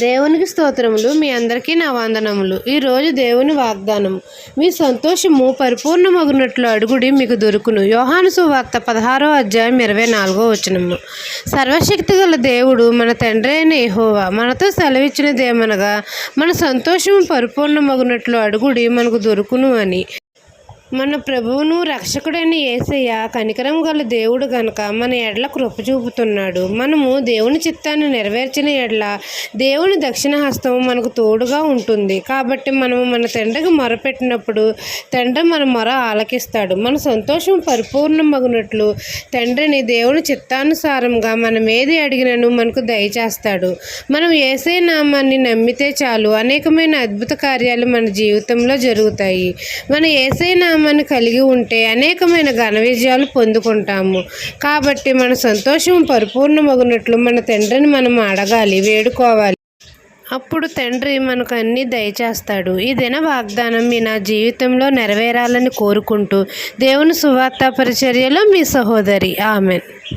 దేవునికి స్తోత్రములు మీ అందరికీ నా వందనములు. ఈరోజు దేవుని వాగ్దానం మీ సంతోషము పరిపూర్ణమగునట్లు అడుగుడి మీకు దొరుకును. యోహాను సువార్త పదహారో అధ్యాయం ఇరవై నాలుగో వచనము. సర్వశక్తి గల దేవుడు మన తండ్రి అయిన యెహోవా మనతో సెలవిచ్చినదేమనగా మన సంతోషము పరిపూర్ణమగునట్లు అడుగుడి మనకు దొరుకును అని. మన ప్రభువును రక్షకుడైన ఏసయ్య కనికరం గల దేవుడు గనక మన ఎడల కృప చూపుతున్నాడు. మనము దేవుని చిత్తాన్ని నెరవేర్చిన ఎడల దేవుని దక్షిణ హస్తం మనకు తోడుగా ఉంటుంది. కాబట్టి మనము మన తండ్రికి మొరపెట్టినప్పుడు తండ్రి మన మొర ఆలకిస్తాడు. మన సంతోషం పరిపూర్ణమగునట్లు తండ్రిని దేవుని చిత్తానుసారంగా మనం ఏది అడిగినను మనకు దయచేస్తాడు. మనం ఏసే నామాన్ని నమ్మితే చాలు. అనేకమైన అద్భుత కార్యాలు మన జీవితంలో జరుగుతాయి. మన ఏసై నామాన్ని కలిగి ఉంటే అనేకమైన ఘన విజయాలు పొందుకుంటాము. కాబట్టి మన సంతోషం పరిపూర్ణమగునట్లు మన తండ్రిని మనం అడగాలి వేడుకోవాలి. అప్పుడు తండ్రి మనకు అన్నీ దయచేస్తాడు. ఈ దిన వాగ్దానం మీ నా జీవితంలో నెరవేరాలని కోరుకుంటూ దేవుని సువార్త పరిచర్యలో మీ సహోదరి. ఆమెన్.